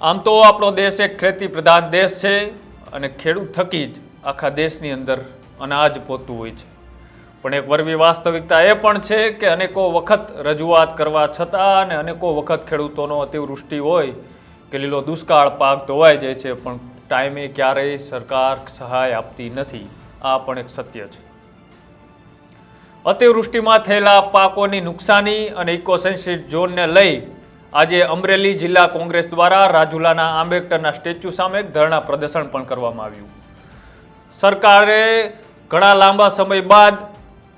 આમ તો આપણો દેશ એક ખેતી પ્રધાન દેશ છે અને ખેડૂત થકી જ આખા દેશની અંદર અનાજ પોતું હોય છે. પણ એક વરવી વાસ્તવિકતા એ પણ છે કે અનેકો વખત રજૂઆત કરવા છતાં અને અનેકો વખત ખેડૂતોનો અતિવૃષ્ટિ હોય કે લીલો દુષ્કાળ પાક ધોવાઈ જાય છે, પણ ટાઈમે ક્યારેય સરકાર સહાય આપતી નથી. આ પણ એક સત્ય છે. અતિવૃષ્ટિમાં થયેલા પાકોની નુકસાની અને ઇકોસેન્સિટ ઝોનને લઈ આજે અમરેલી જિલ્લા કોંગ્રેસ દ્વારા રાજુલાના આંબેડકરના સ્ટેચ્યુ સામે ધરણા પ્રદર્શન પણ કરવામાં આવ્યું. સરકારે ઘણા લાંબા સમય બાદ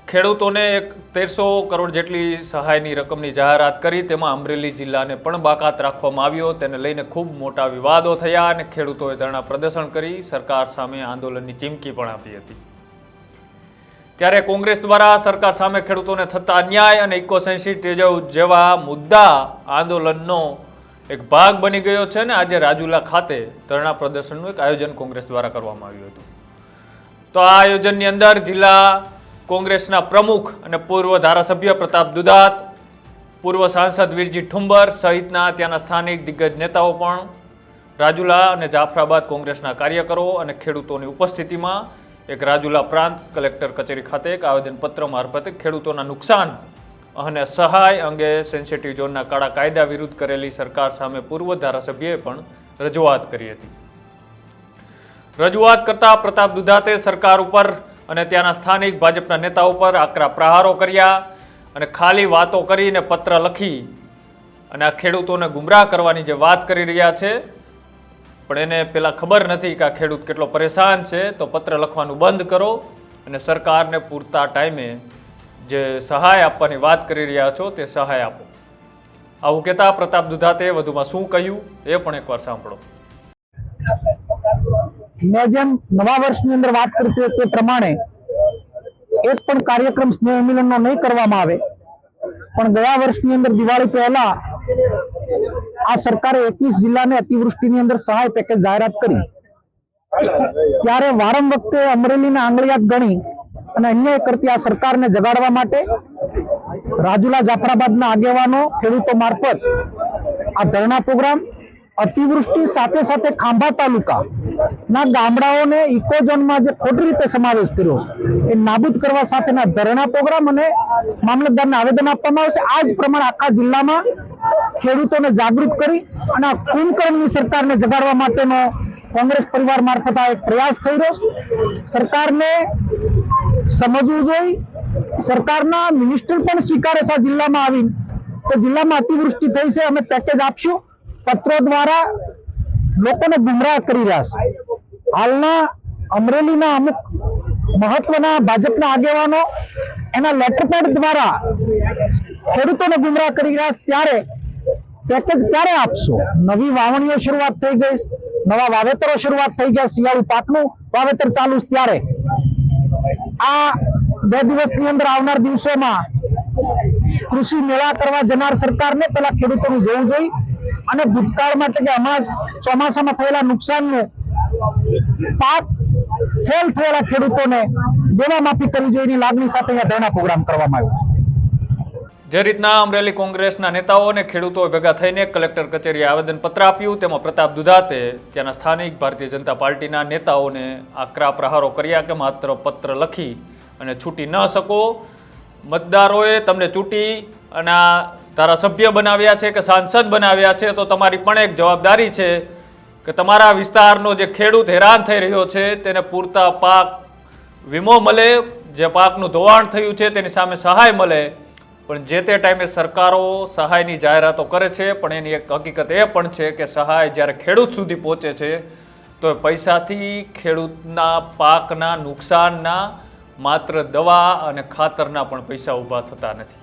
ખેડૂતોને એક તેરસો કરોડ જેટલી સહાયની રકમની જાહેરાત કરી, તેમાં અમરેલી જિલ્લાને પણ બાકાત રાખવામાં આવ્યો. તેને લઈને ખૂબ મોટા વિવાદો થયા અને ખેડૂતોએ ધરણા પ્રદર્શન કરી સરકાર સામે આંદોલનની ચીમકી પણ આપી હતી. ત્યારે કોંગ્રેસ દ્વારા સરકાર સામે ખેડૂતોને થતા અન્યાય અને ઇકો સેન્સિટિવ જેવા મુદ્દા આંદોલનનો એક ભાગ બની ગયો છે અને આજે રાજુલા ખાતે ધરણા પ્રદર્શનનું એક આયોજન કોંગ્રેસ દ્વારા કરવામાં આવ્યું હતું. તો આ આયોજનની અંદર જિલ્લા કોંગ્રેસના પ્રમુખ અને પૂર્વ ધારાસભ્ય પ્રતાપ દુધાત પૂર્વ સાંસદ વીરજી ઠુંબર સહિતના ત્યાંના સ્થાનિક દિગ્ગજ નેતાઓ પણ રાજુલા અને જાફરાબાદ કોંગ્રેસના કાર્યકરો અને ખેડૂતોની ઉપસ્થિતિમાં એક રાજુલા પ્રાંત કલેક્ટર કચેરી ખાતે એક આવેદનપત્ર મારફતે ખેડૂતોના નુકસાન અને સહાય અંગે સેન્સિટિવ ઝોનના કાળા કાયદા વિરુદ્ધ કરેલી સરકાર સામે પૂર્વ ધારાસભ્યએ પણ રજૂઆત કરી હતી. રજૂઆત કરતા પ્રતાપ દુધાતે સરકાર ઉપર અને ત્યાંના સ્થાનિક ભાજપના નેતા ઉપર આકરા પ્રહારો કર્યા અને ખાલી વાતો કરીને પત્ર લખી અને આ ખેડૂતોને ગુમરાહ કરવાની જે વાત કરી રહ્યા છે પણ એને પેલા ખબર નથી કે આ ખેડૂત કેટલો પરેશાન છે, તો પત્ર લખવાનું બંધ કરો અને સરકારને પૂરતા ટાઈમે જે સહાય આપવાની વાત કરી રહ્યા છો તે સહાય આપો. આવું કહેતા પ્રતાપ દુધાતે વધુમાં શું કહ્યું એ પણ એકવાર સાંભળો. મેં જેમ નવા વર્ષની અંદર વાત કરતી તે પ્રમાણે એક પણ કાર્યક્રમ સ્નેહ મિલનનો નહીં કરવામાં આવે. પણ ગયા વર્ષની અંદર દિવાળી પહેલા આ સરકારે એકવીસ જિલ્લાને અતિવૃષ્ટિની અંદર સહાય પેકેજ જાહેરાત કરી. ત્યારે વારમ વખતે અમરેલીને આંગળિયાત ગણી અને અન્યાય કરતી આ સરકારને જગાડવા માટે રાજુલા જાફરાબાદના આગેવાનો ખેડૂતો મારફત આ ધરણા પ્રોગ્રામ અતિવૃષ્ટિ સાથે સાથે ખાંભા તાલુકા ના ગામડાઓને ઇકોઝોનમાં જે ખોટી રીતે સમાવેશ કર્યો એ નાબૂદ કરવા સાથેના ધરણા પ્રોગ્રામ અને મામલતદારને આવેદન આપવામાં આવશે. આ જ પ્રમાણે આખા જિલ્લામાં ખેડૂતોને જાગૃત કરી અને આ કુંભકર્ણની સરકારને જગાડવા માટેનો કોંગ્રેસ પરિવાર મારફત આ એક પ્રયાસ થઈ રહ્યો સરકારને સમજવું જોઈએ. સરકારના મિનિસ્ટર પણ સ્વીકારે છે જિલ્લામાં આવીને. તો જિલ્લામાં અતિવૃષ્ટિ થઈ છે, અમે પેકેજ આપશું. પત્રો દ્વારા લોકોને ગુમરાહ કરી રહ્યા છે. હાલના અમરેલીના અમુક મહત્વના ભાજપના આગેવાનો એના લેટરપેડ દ્વારા ખેડૂતોને ગુમરાહ કરી રહ્યા છે. ત્યારે પેકેજ ક્યારે આપશો? નવી વાવણીઓ શરૂઆત થઈ ગઈ નવા વાવેતરો શરૂઆત થઈ ગયા શિયાળુ પાકનું વાવેતર ચાલુ ત્યારે. આ બે દિવસની અંદર આવનાર દિવસોમાં કૃષિ મેળા કરવા જનાર સરકારને પેલા ખેડૂતોનું જોવું જોઈએ અને ભૂતકાળ માટે કે હમણાં જ ચોમાસામાં થયેલા નુકસાનનું પાક ફેલ થયેલા ખેડૂતોને દેવા માફી કરવી જોઈએ એની લાગણી સાથે અહીંયા ધરણા પ્રોગ્રામ કરવામાં આવ્યો જે રીતના અમરેલી કોંગ્રેસના નેતાઓ અને ખેડૂતો ભેગા થઈને કલેક્ટર કચેરીએ આવેદનપત્ર આપ્યું, તેમાં પ્રતાપ દુધાતે ત્યાંના સ્થાનિક ભારતીય જનતા પાર્ટીના નેતાઓને આકરા પ્રહારો કર્યા કે માત્ર પત્ર લખી અને છૂટી ન શકો. મતદારોએ તમને ચૂંટી અને ધારાસભ્ય બનાવ્યા છે કે સાંસદ બનાવ્યા છે, તો તમારી પણ એક જવાબદારી છે કે તમારા વિસ્તારનો જે ખેડૂત હેરાન થઈ રહ્યો છે, તેને પૂરતા પાક વીમો મળે, જે પાકનું ધોવાણ થયું છે, તેની સામે સહાય મળે. પણ જે તે ટાઈમે સરકારો સહાયની જાહેરાતો કરે છે, પણ એની એક હકીકત એ પણ છે કે સહાય જ્યારે ખેડૂત સુધી પહોંચે છે, તો એ પૈસાથી ખેડૂતના પાકના નુકસાનના માત્ર દવા અને ખાતરના પણ પૈસા ઊભા થતા નથી.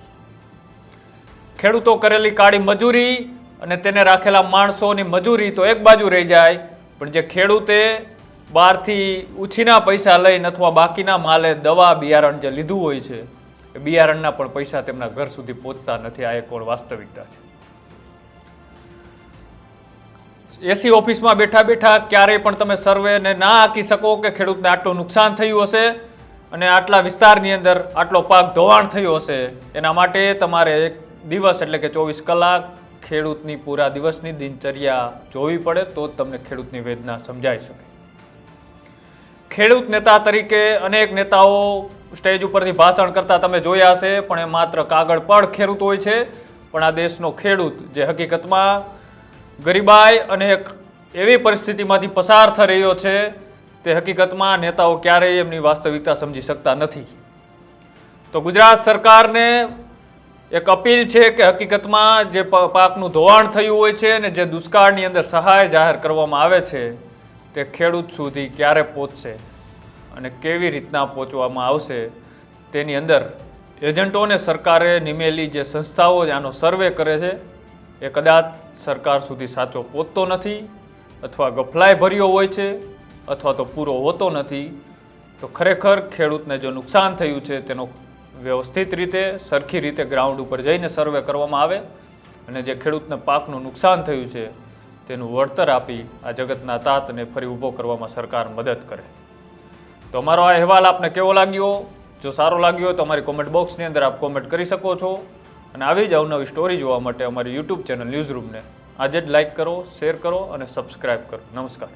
ખેડૂતો કરેલી કાળી મજૂરી અને તેને રાખેલા માણસોની મજૂરી તો એક બાજુ રહી જાય, પણ જે ખેડૂતે બહારથી ઉછીના પૈસા લઈને અથવા બાકીના માલે દવા બિયારણ જે લીધું હોય છે બિયારણના પણ પૈસા તેમના ઘર સુધી પહોંચતા નથી. આ એક વાસ્તવિકતા છે? એસી ઓફિસમાં બેઠા બેઠા ક્યારેય પણ તમે સર્વેને ના આંકી શકો કે ખેડૂતને આટલું નુકસાન થયું હશે અને આટલા વિસ્તારની અંદર આટલો પાક ધોવાણ થયો હશે. એના માટે તમારે એક દિવસ એટલે કે ચોવીસ કલાક ખેડૂતની પૂરા દિવસની દિનચર્યા જોવી પડે તો જ તમને ખેડૂતની વેદના સમજાઈ શકે. ખેડૂત નેતા તરીકે અનેક નેતાઓ સ્ટેજ ઉપરથી ભાષણ કરતા તમે જોયા હશે, પણ એ માત્ર કાગળ પર ખેડૂત હોય છે, પણ આ દેશનો ખેડૂત જે હકીકતમાં ગરીબાઈ અને એક એવી પરિસ્થિતિમાંથી પસાર થઈ રહ્યો છે, તે હકીકતમાં નેતાઓ ક્યારેય એમની વાસ્તવિકતા સમજી શકતા નથી. તો ગુજરાત સરકારને એક અપીલ છે કે હકીકતમાં જે પાકનું ધોવાણ થયું હોય છે અને જે દુષ્કાળની અંદર સહાય જાહેર કરવામાં આવે છે, તે ખેડૂત સુધી ક્યારે પહોંચશે? અને કેવી રીતના પહોંચવામાં આવશે, તેની અંદર એજન્ટોને સરકારે નિમેલી જે સંસ્થાઓ આનો સર્વે કરે છે, એ કદાચ સરકાર સુધી સાચો પહોંચતો નથી, અથવા ગફલાઈ ભર્યો હોય છે, અથવા તો પૂરો હોતો નથી, તો ખરેખર ખેડૂતને જો નુકસાન થયું છે, તેનો વ્યવસ્થિત રીતે, સરખી રીતે ગ્રાઉન્ડ ઉપર જઈને સર્વે કરવામાં આવે અને જે ખેડૂતને પાકનું નુકસાન થયું છે, તેનું વળતર આપી આ જગતના તાતને ફરી ઊભો કરવામાં સરકાર મદદ કરે. તો અમારો આ અહેવાલ આપને કેવો લાગ્યો? જો સારો લાગ્યો તો અમારી કોમેન્ટ બોક્સની અંદર આપ કોમેન્ટ કરી શકો છો. અને આવી જ અવનવી સ્ટોરી જોવા માટે અમારી યુટ્યુબ ચેનલ ન્યૂઝ રૂમને આજે જ લાઇક કરો શેર કરો અને સબસ્ક્રાઈબ કરો. નમસ્કાર.